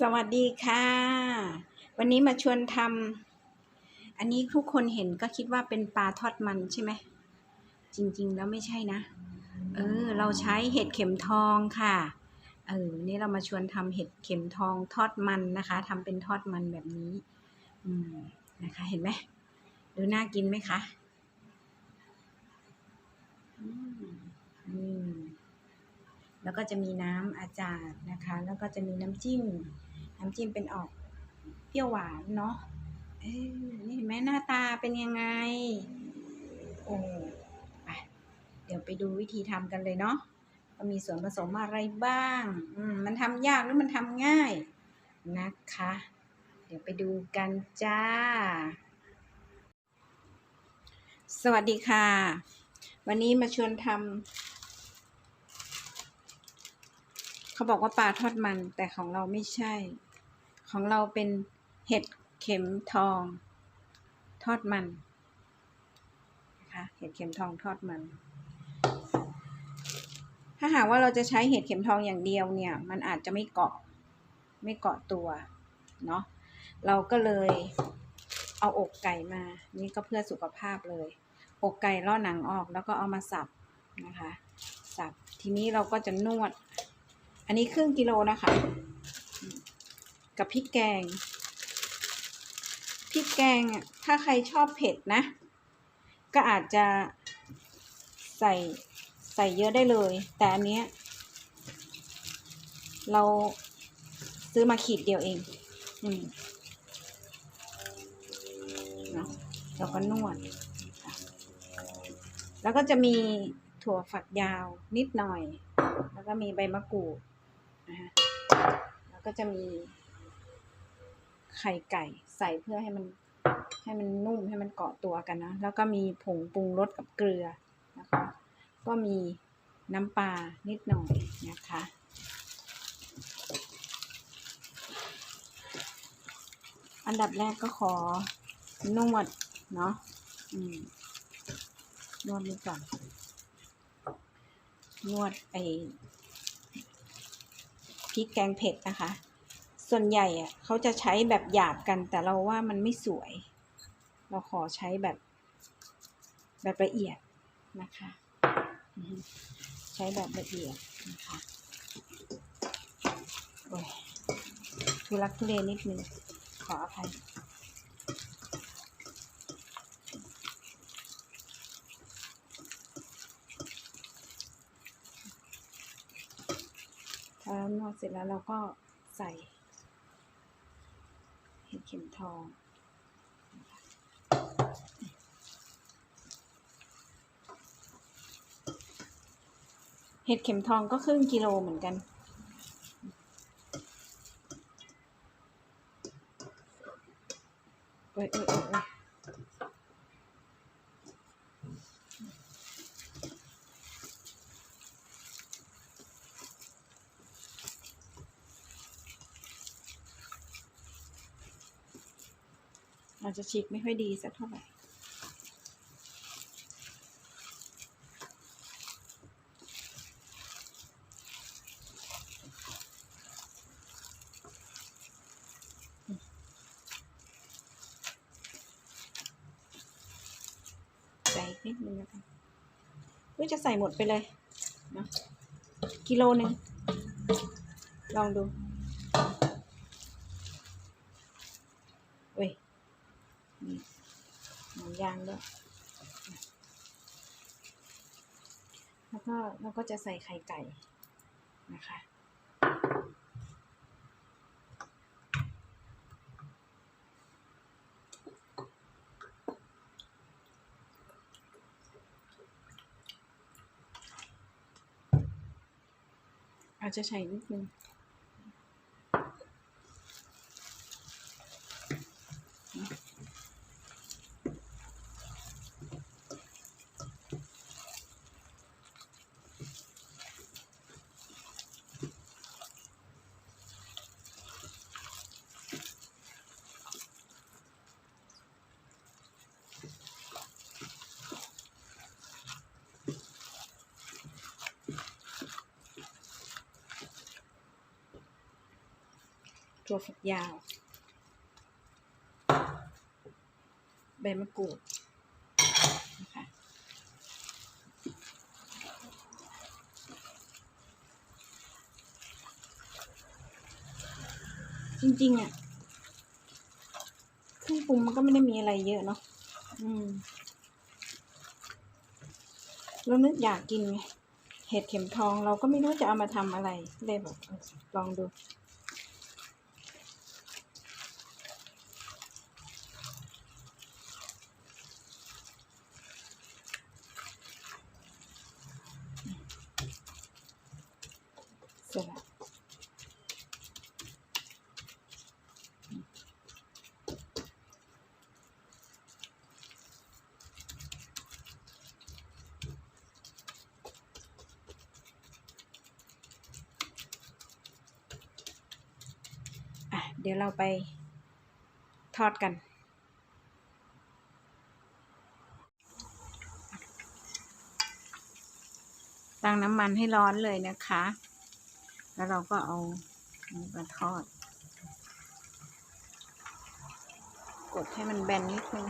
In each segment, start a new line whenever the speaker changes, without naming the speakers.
สวัสดีค่ะ วันนี้มาชวนทำอันนี้ทุกคนเห็นก็คิดว่าเป็นปลาทอดมันใช่ไหม จริง ๆ แล้วไม่ใช่นะ เออ เราใช้เห็ดเข็มทองค่ะ เออ นี่เรามาชวนทำเห็ดเข็มทองทอดมันนะคะทำเป็นทอดมันแบบนี้ อืม นะคะ เห็นไหม ดูน่ากินไหมคะ อืมอืม แล้วก็จะมีน้ำอาจารย์นะคะ แล้วก็จะมีน้ำจิ้ม น้ำจิ้มเป็นออกเปรี้ยวหวานเนาะเอ้ยนี่เห็นไหมหน้าตาเป็นยังไง โอ้ไปเดี๋ยวไปดูวิธีทำกันเลยเนาะว่ามีส่วนผสมอะไรบ้าง อืม มันทำยากหรือมันทำง่ายนะคะ เดี๋ยวไปดูกันจ้า สวัสดีค่ะ วันนี้มาชวนทำ เขาบอกว่าปลาทอดมันแต่ของเราไม่ใช่ ของเราเป็นเห็ดเข็มทอง ทอดมันนะคะเห็ดเข็มทองทอดมัน ถ้าหากว่าเราจะใช้เห็ดเข็มทองอย่างเดียวเนี่ย มันอาจจะไม่เกาะไม่เกาะตัวเนาะเราก็เลยเอาอกไก่มา นี่ก็เพื่อสุขภาพเลย อกไก่ล่อหนังออกแล้วก็เอามาสับนะคะ สับ ทีนี้เราก็จะนวด อันนี้ครึ่งกิโลนะคะ กับพริกแกง พริกแกงอะถ้าใครชอบเผ็ดนะ ก็อาจจะใส่ใส่เยอะได้เลย แต่อันเนี้ยเราซื้อมาขีดเดียวเอง อืมเนาะแล้วก็นวด แล้วก็จะมีถั่วฝักยาวนิดหน่อย แล้วก็มีใบมะกรูด นะคะแล้วก็จะมีไข่ไก่ใส่เพื่อให้มันให้มันนุ่มให้มันเกาะตัวกันนะ แล้วก็มีผงปรุงรสกับเกลือนะคะ ก็มีน้ำปลานิดหน่อยนะคะอันดับแรกก็ขอนวดเนาะนวดนี้ก่อน นวดไอ พริกแกงเผ็ดนะคะ ส่วนใหญ่อะเขาจะใช้แบบหยาบกัน แต่เราว่ามันไม่สวย เราขอใช้แบบ แบบละเอียดนะคะ ใช้แบบละเอียดนะคะโอ้ยทุลักทุเลนิดนึงขออภัย พอเเสร็จแล้วเราก็ใส่เห็ดเข็มทองเห็ดเข็มทองก็ครึ่งกิโลเหมือนกัน เอ้ยเอ้ยเอ้ยเอ้ย อาจจะฉีกไม่ค่อยดีสักเท่าไหร่ใส่อีกนิดนึงนะคะเพื่อจะใส่หมดไปเลยนะกิโลหนึ่งลองดูเว้ยนี่ หนังยางด้วยแล้วก็เราก็จะใส่ไข่ไก่นะคะอาจจะใช้นิดนึง ถั่วฝักยาว ใบมะกรูดนะคะจริงๆอะเครื่องปรุงมันก็ไม่ได้มีอะไรเยอะเนาะอืมเรานึกอยากกินไงเห็ดเข็มทองเราก็ไม่รู้จะเอามาทำอะไรเลยแบบเออลองดู เดี๋ยวเราไปทอดกัน ตั้งน้ำมันให้ร้อนเลยนะคะ แล้วเราก็เอามาทอด กดให้มันแบนนิดนึง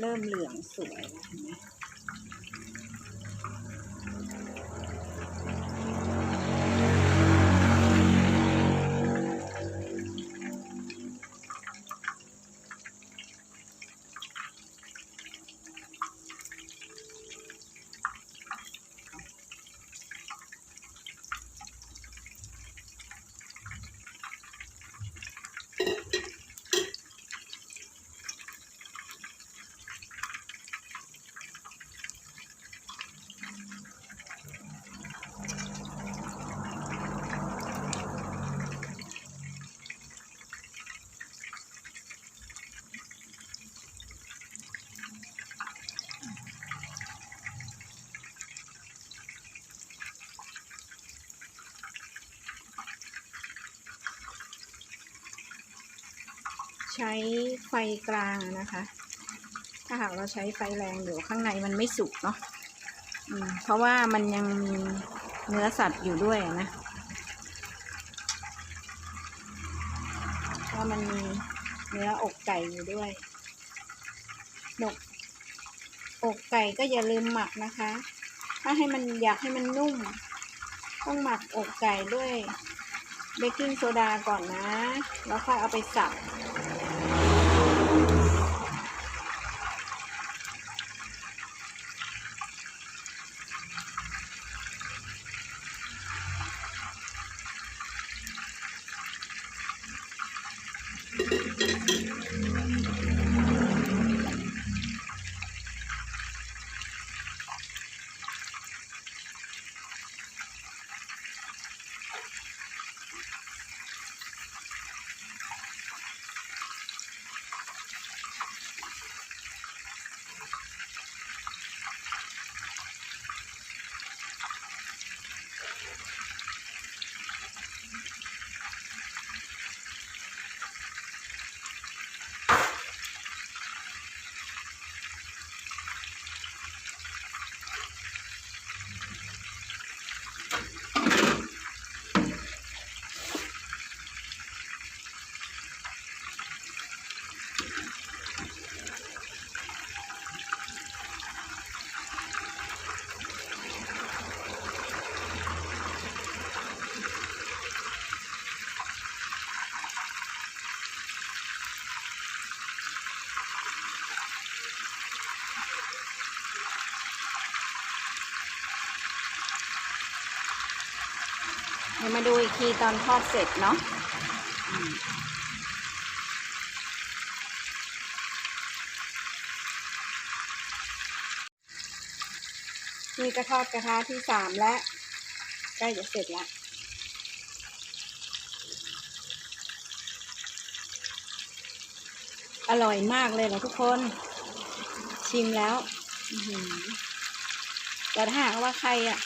เริ่มเหลืองสวยแล้วเห็นไหม ใช้ไฟกลางนะคะ ถ้าหากเราใช้ไฟแรงเดี๋ยวข้างในมันไม่สุกเนาะเพราะว่ามันยังมีเนื้อสัตว์อยู่ด้วยนะเพราะมันมีเนื้ออกไก่อยู่ด้วยหนกอกไก่ก็อย่าลืมหมักนะคะ ถ้าให้มันอยากให้มันนุ่ม ต้องหมักอกไก่ด้วยเบกกิ้งโซดาก่อนนะ แล้วค่อยเอาไปสับ เดี๋ยวมาดูอีกทีตอนทอดเสร็จเนาะมนี่ก็ทอดกระทะที่สามและใกล้จะเสร็จละอร่อยมากเลยนะทุกคน ชิมแล้วแต่ถ้าหากว่าใครอะ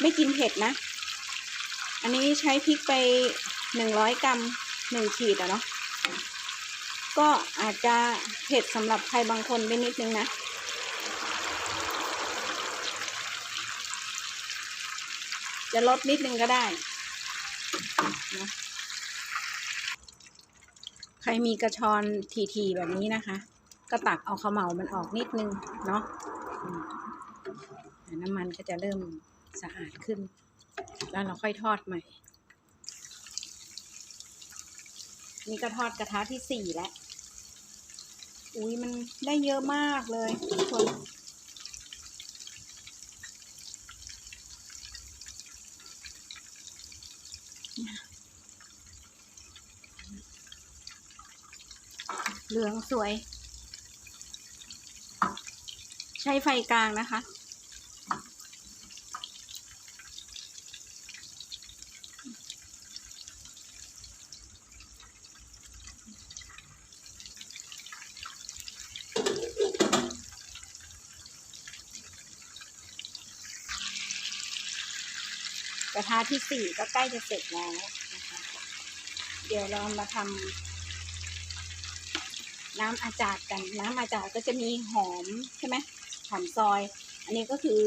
ไม่กินเผ็ดนะ อันนี้ใช้พริกไปหนึ่งร้อยกรัมหนึ่งขีดอะเนาะก็อาจจะเผ็ดสำหรับใครบางคนไปนิดนึงนะ จะลดนิดนึงก็ได้นะใครมีกระชอนทีๆแบบนี้นะคะ ก็ตักเอาขมเหลามันออกนิดนึงเนาะน้ำมันก็จะเริ่มสะอาดขึ้น แล้วเราค่อยทอดใหม่ นี่ก็ทอดกระทะที่สี่แล้ว อุ้ยมันได้เยอะมากเลยทุกคนเหลืองสวย ใช้ไฟกลางนะคะ กระที่สี่ก็ใกล้จะเสร็จแล้วนะคะ เดี๋ยวเรามาทำน้ำอาจารย์กัน น้ำอาจารย์ก็จะมีหอมใช่ไหมหอมซอย อันนี้ก็คือ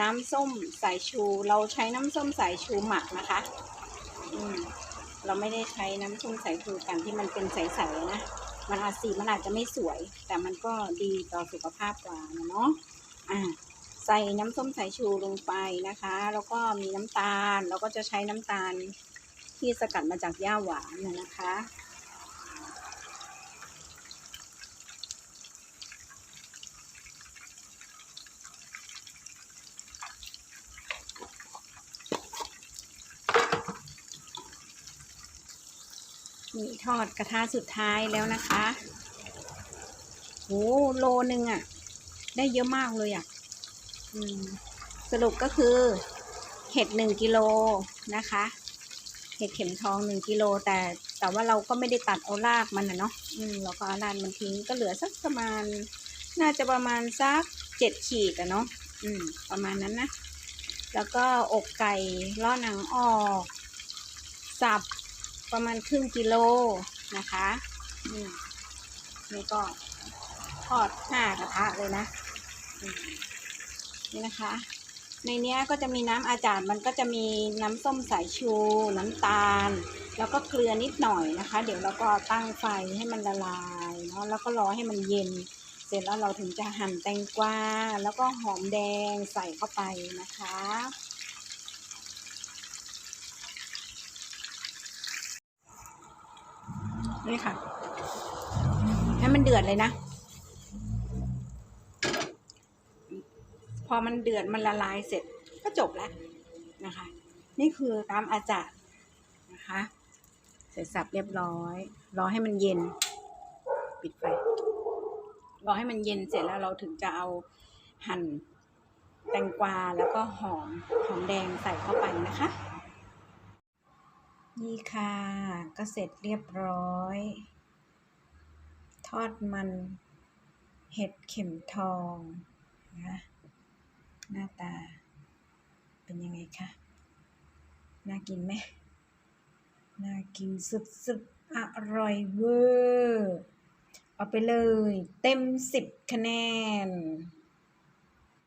น้ำส้มสายชู เราใช้น้ำส้มสายชูหมักนะคะ อืมเราไม่ได้ใช้น้ำส้มสายชูกันที่มันเป็นใสๆนะ มันอาจสีมันอาจจะไม่สวย แต่มันก็ดีต่อสุขภาพกว่านะเนาะ อ่า ใส่น้ำส้มสายชูลงไปนะคะ แล้วก็มีน้ำตาลแล้วก็จะใช้น้ำตาลที่สกัดมาจากหญ้าหวานนะคะนี่ทอดกระทะสุดท้ายแล้วนะคะโหโลนึงอะ่ะ ได้เยอะมากเลยอะ่ะ สรุปก็คือ เห็ดหนึ่งกิโลนะคะ เห็ดเข็มทองหนึ่งกิโลแต่แต่ว่าเราก็ไม่ได้ตัดเอารากมันนะเนาะอืมเราก็เอารากมันทิ้งก็เหลือสักประมาณ น่าจะประมาณสักเจ็ดขีดอะเนาะอืมประมาณนั้นนะ แล้วก็อกไก่ล่อหนังออกสับประมาณครึ่งกิโลนะคะอืมนี่ก็ทอดห้ากระทะเลยนะอืม นี่นะคะ ในเนี้ยก็จะมีน้ำอาจารย์มันก็จะมีน้ำส้มสายชู น้ำตาล แล้วก็เกลือนิดหน่อยนะคะ เดี๋ยวเราก็ตั้งไฟให้มันละลายเนาะแล้วก็รอให้มันเย็น เสร็จแล้วเราถึงจะหั่นแตงกวาแล้วก็หอมแดงใส่เข้าไปนะคะนี่ค่ะ ให้มันเดือดเลยนะ พอมันเดือดมันละลายเสร็จก็จบแล้วนะคะ นี่คือตามอาจารย์นะคะ เสร็จสับเรียบร้อย รอให้มันเย็น ปิดไฟรอให้มันเย็นเสร็จแล้วเราถึงจะเอาหั่นแตงกวาแล้วก็หอมหอมแดงใส่เข้าไปนะคะ นี่ค่ะ ก็เสร็จเรียบร้อย ทอดมัน เห็ดเข็มทองนะ หน้าตา เป็นยังไงคะ น่ากินไหม น่ากินสุดๆ อร่อยเวอร์ เอาไปเลย เต็มสิบคะแนน